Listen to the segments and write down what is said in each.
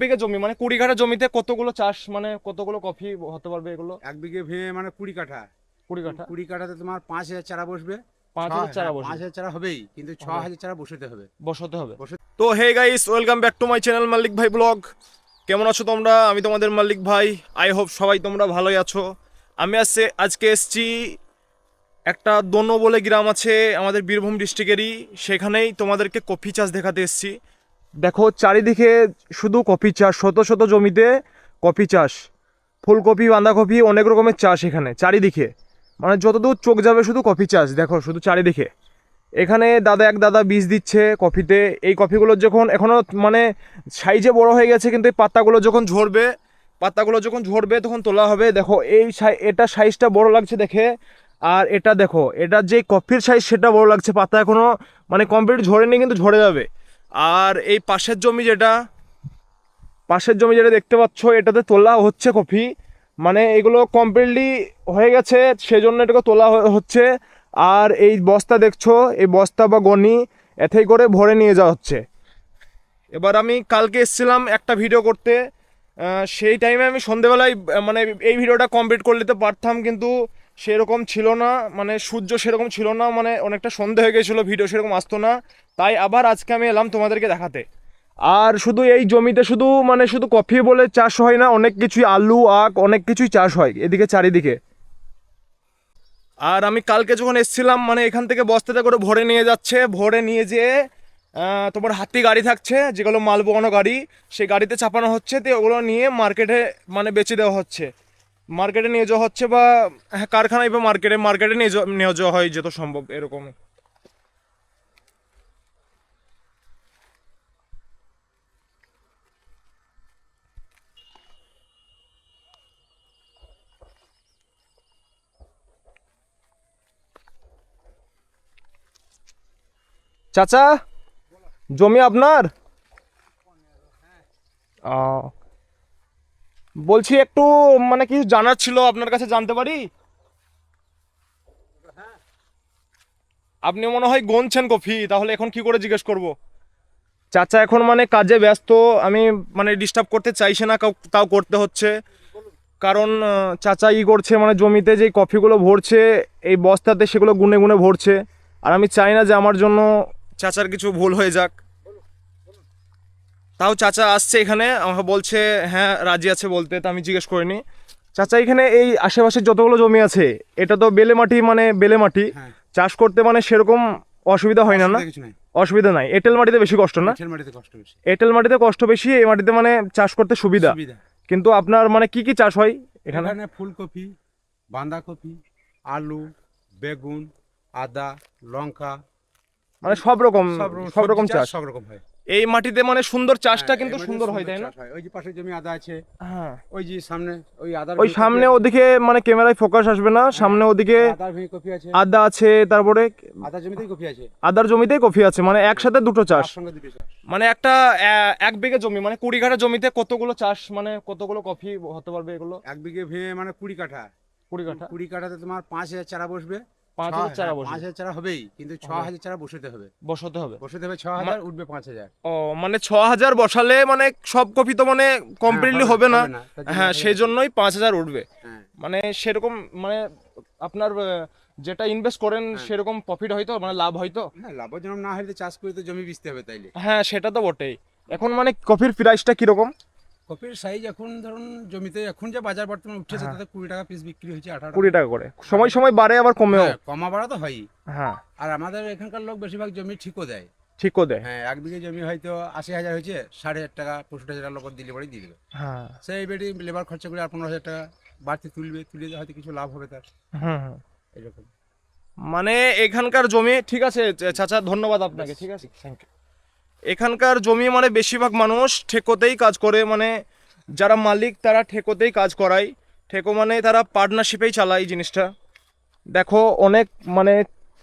বিঘে জমি মানে কুড়ি কাঠা জমিতে কতগুলো চাষ মানে কতগুলো কফি হতে পারবে এগুলো? এক বিঘে ভেঙে মানে কুড়ি কাঠা। কুড়ি কাঠা? কুড়ি কাঠাতে তোমার পাঁচ হাজার চারা বসবে। পাঁচ হাজার চারা হ্যাঁ, বসে পাঁচ হাজার চারা হবেই কিন্তু ছ হাজার চারা বসাতে হবে। বসাতে হবে। তো hey guys welcome back to my channel Mallick ভাই ব্লগ কেমন আছো তোমরা? আমি তোমাদের মাল্লিক ভাই। আই হোপ সবাই তোমরা ভালোই আছো। আমি আজকে আজকে এসছি একটা দোনো বলে গ্রাম আছে আমাদের বীরভূম ডিস্ট্রিক্টেরই সেখানেই তোমাদেরকে কফি চাষ দেখাতে এসছি। দেখো, চারিদিকে শুধু কফি চাষ, শত শত জমিতে কফি চাষ, ফুলকপি, বাঁধাকপি, অনেক রকমের চাষ এখানে, চারিদিকে। মানে যতদূর চোখ যাবে শুধু কফি চাষ, দেখো, শুধু চারিদিকে। এখানে দাদা, এক দাদা বীজ দিচ্ছে কফিতে এই কফিগুলো যখন এখনও মানে সাইজে বড় হয়ে গেছে, কিন্তু এই পাতাগুলো যখন ঝরবে, পাতাগুলো যখন ঝরবে, তখন তোলা হবে। দেখো, এই এটা সাইজটা বড় লাগছে দেখে। আর এটা দেখো, এটা যে কফির সাইজ, সেটা বড় লাগছে। পাতা এখনও মানে কমপ্লিট ঝরেনি, কিন্তু ঝরে যাবে। আর এই পাশের জমি যেটা, পাশের জমি যেটা দেখতে পাচ্ছ, এটাতে তোলা হচ্ছে কফি মানে এগুলো কমপ্লিটলি হয়ে গেছে, সেজন্য এটাকে তোলা হচ্ছে। আর এই বস্তা দেখছ, এই বস্তা বা গনি, এতেই করে ভরে নিয়ে যাওয়া হচ্ছে। এবার আমি কালকে এসেছিলাম একটা ভিডিও করতে। সেই টাইমে আমি সন্ধেবেলায় মানে এই ভিডিওটা কমপ্লিট করে নিতে পারতাম, কিন্তু সেরকম ছিল না মানে সূর্য সেরকম ছিল না মানে অনেকটা সন্ধে হয়ে গেছিল, ভিডিও সেরকম আসতো না। তাই আবার আজকে আমি এলাম তোমাদেরকে দেখাতে। আর শুধু এই জমিতে শুধু মানে শুধু কফি বলে চাষ হয় না, অনেক কিছুই আলু, আখ, অনেক কিছুই চাষ হয়, এদিকে চারিদিকে। আর আমি কালকে যখন এসেছিলাম মানে এখান থেকে বস্তাতে করে ভরে নিয়ে যাচ্ছে, ভরে নিয়ে যেয়ে তোমার হাতি গাড়ি থাকছে, যেগুলো মাল বোগানো গাড়ি, সেই গাড়িতে চাপানো হচ্ছে তো ওগুলো নিয়ে মার্কেটে মানে বেচে দেওয়া হচ্ছে। মার্কেটে নিয়ে যাওয়া হচ্ছে বা হ্যাঁ কারখানায় বা মার্কেটে মার্কেটে নিয়ে নিয়ে যাওয়া হয় যত সম্ভব এরকম। চাচা, জমি আপনার? ও বলছি একটু মানে কিছু জানার ছিল, আপনার কাছে জানতে পারি? আপনি মনে হয় গনছেন কফি, তাহলে এখন কি করে জিজ্ঞেস করব? চাচা এখন মানে কাজে ব্যস্ত, আমি মানে ডিস্টার্ব করতে চাইছে না তাও করতে হচ্ছে। কারণ চাচা ই করছে মানে জমিতে যে কফিগুলো ভরছে, এই বস্তাতে সেগুলো গুনে গুনে ভরছে। আর আমি চাই না যে আমার জন্য চাচার কিছু ভুল হয়ে যাক। তাও চাচা আসছে এখানে আমাকে বলছে হ্যাঁ রাজি আছে বলতে। তা আমি জিজ্ঞেস করিনি। চাচা এখানে এই আশেপাশে যতগুলো জমি আছে এটা তো বেলে মাটি মানে বেলে মাটি। হ্যাঁ। চাষ করতে মানে সেরকম অসুবিধা হয় না না? অসুবিধা নাই। এঁটেল মাটিতে বেশি কষ্ট না? এঁটেল মাটিতে কষ্ট বেশি। এই মাটিতে মানে চাষ করতে সুবিধা। কিন্তু আপনার মানে কি কি চাষ হয় এখানে? এখানে ফুলকপি বাঁধাকপি আলু বেগুন আদা লঙ্কা। মানে সব রকম সব রকম চাষ। সব রকম হয়। এই মাটিতে মানে সুন্দর চাষটা হ্যাঁ, কিন্তু সুন্দর হয় তাই না? ওই যে পাশে জমি আদা আছে হ্যাঁ। ওই যে সামনে ওই আদার ওই সামনে ওদিকে মানে ক্যামেরায় ফোকাস আসবে না সামনে ওদিকে আদার আদা আছে তারপরে আদা জমিতেই কপি আছে। আদার জমিতেই কফি আছে মানে একসাথে দুটো চাষ। তার সঙ্গে দুটো চাষ। মানে একটা এক বিঘে জমি মানে কুড়ি কাঠা জমিতে কতগুলো চাষ মানে কতগুলো কফি হতে পারবে এগুলো? এক বিঘে ভেঙে মানে কুড়ি কাঠা। কুড়ি কাঠা। কুড়ি কাঠাতে তোমার পাঁচ হাজার চারা বসবে। পাঁচ হাজার চারা হ্যাঁ, বসে। পাঁচ হাজার চারা হবেই কিন্তু ছ হাজার চারা বসাতে হবে। বসাতে হবে? বসাতে হবে ছ হাজার উঠবে পাঁচ হাজার। ও মানে ছ হাজার বসালে মানে সব কপি তো মানে কমপ্লিটলি হ্যাঁ, হবে না। হ্যাঁ সেই জন্যই পাঁচ হাজার উঠবে। হ্যাঁ। মানে সেরকম মানে আপনার যেটা ইনভেস্ট করেন। সেরকম প্রফিট হয়তো মানে লাভ হয়তো। হ্যাঁ লাভজনক না হলে চাষ করে তো জমি বেচতে হবে তাইলে। হ্যাঁ সেটা তো বটেই। এখন মানে কফির প্রাইসটা কীরকম? কপির সাইজ এখন ধরুন জমিতে এখন যে বাজার বর্তমানে উঠেছে হ্যাঁ। তাতে কুড়ি টাকা পিস বিক্রি হয়েছে আঠারো কুড়ি টাকা। করে। সময় সময় বাড়ে আবার কমেও। হ্যাঁ, কমা বাড়া তো হয়ই। হ্যাঁ। আর আমাদের এখানকার লোক বেশিরভাগ জমি ঠিকও দেয়। ঠিকও দেয়। হ্যাঁ এক বিঘে জমি হয়তো আশি হাজার হয়েছে সাড়ে হাজার টাকা পঁয়ষট্টি হাজার লোক দিলে পরেই দিয়ে দেবে হ্যাঁ। সেই বেটি লেবার খরচা করে আর পনেরো হাজার টাকা বাড়তি তুলবে তুলে হয়তো কিছু লাভ হবে তার। হুম এরকম। মানে এখানকার জমি ঠিক আছে চাচা ধন্যবাদ আপনাকে ঠিক আছে? থ্যাংক ইউ এখানকার জমি মানে বেশিরভাগ মানুষ ঠেকোতেই কাজ করে মানে যারা মালিক তারা ঠেকোতেই কাজ করায়। ঠেকো মানে তারা পার্টনারশিপেই চালায় জিনিসটা। দেখো, অনেক মানে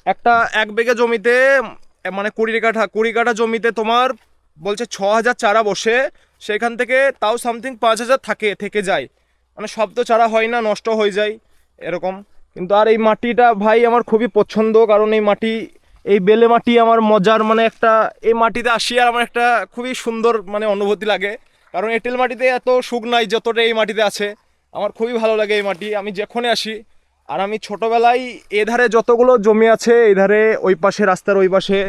একটা এক বিঘে জমিতে মানে কুড়ি কাঠা কুড়ি কাঠা জমিতে তোমার বলছে ছ হাজার চারা বসে, সেখান থেকে তাও সামথিং পাঁচ হাজার থাকে, থেকে যায়। মানে সব তো চারা হয় না, নষ্ট হয়ে যায়, এরকম। কিন্তু আর এই মাটিটা ভাই আমার খুবই পছন্দ, কারণ এই মাটি এই বেলে মাটি আমার মজার মানে একটা, এই মাটিতে আসি আর আমার একটা খুবই সুন্দর মানে অনুভূতি লাগে। কারণ এঁটেল মাটিতে এত সুখ নাই যতটা এই মাটিতে আছে। আমার খুবই ভালো লাগে এই মাটি। আমি যখনই আসি, আর আমি ছোটোবেলায় এধারে যতগুলো জমি আছে এধারে ওই পাশে, রাস্তার ওই পাশে,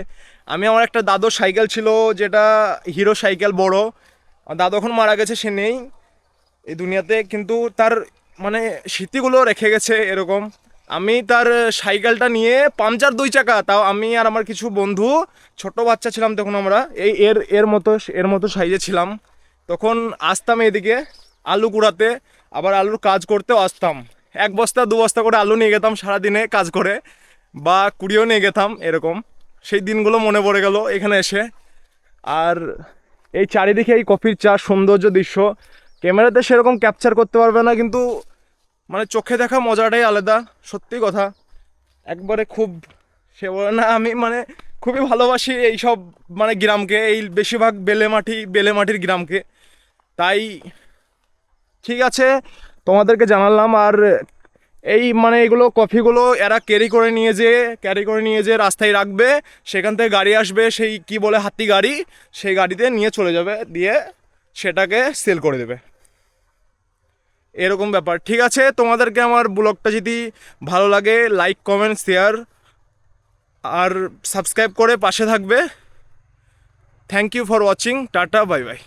আমি আমার একটা দাদুর সাইকেল ছিল, যেটা হিরো সাইকেল বড়। দাদু এখন মারা গেছে, সে নেই। এই দুনিয়াতে কিন্তু তার মানে স্মৃতিগুলো রেখে গেছে এরকম। আমি তার সাইকেলটা নিয়ে পাঞ্চার দুই চাকা, তাও আমি আর আমার কিছু বন্ধু, ছোট বাচ্চা ছিলাম তখন আমরা, এই এর এর মতো এর মতো সাইজে ছিলাম। তখন আসতাম এদিকে, আলু কুড়াতে, আবার আলুর কাজ করতেও আসতাম। এক বস্তা, দু বস্তা করে আলু নিয়ে যেতাম সারাদিনে কাজ করে, বা কুড়িও নিয়ে যেতাম এরকম। সেই দিনগুলো মনে পড়ে গেল এখানে এসে। আর এই চারিদিকে এই কফির চা, সৌন্দর্য দৃশ্য, ক্যামেরাতে সেরকম ক্যাপচার করতে পারবে না, কিন্তু মানে চোখে দেখা মজাটাই আলাদা, সত্যি কথা। একবারে খুব, সে বলে না, আমি মানে খুবই ভালোবাসি এই সব মানে গ্রামকে, এই বেশিরভাগ বেলে মাটি, বেলে মাটির গ্রামকে। তাই ঠিক আছে, তোমাদেরকে জানালাম, আর এই মানে এগুলো কফিগুলো এরা ক্যারি করে নিয়ে যে ক্যারি করে নিয়ে যে রাস্তায় রাখবে। সেখান থেকে গাড়ি আসবে, সেই কি বলে হাতি গাড়ি, সেই গাড়িতে নিয়ে চলে যাবে, দিয়ে সেটাকে সেল করে দেবে। এরকম ব্যাপার। ঠিক আছে, তোমাদেরকে আমার ব্লগটা যদি ভালো লাগে লাইক কমেন্ট শেয়ার আর সাবস্ক্রাইব করে পাশে থাকবে। Thank you for watching tata bye bye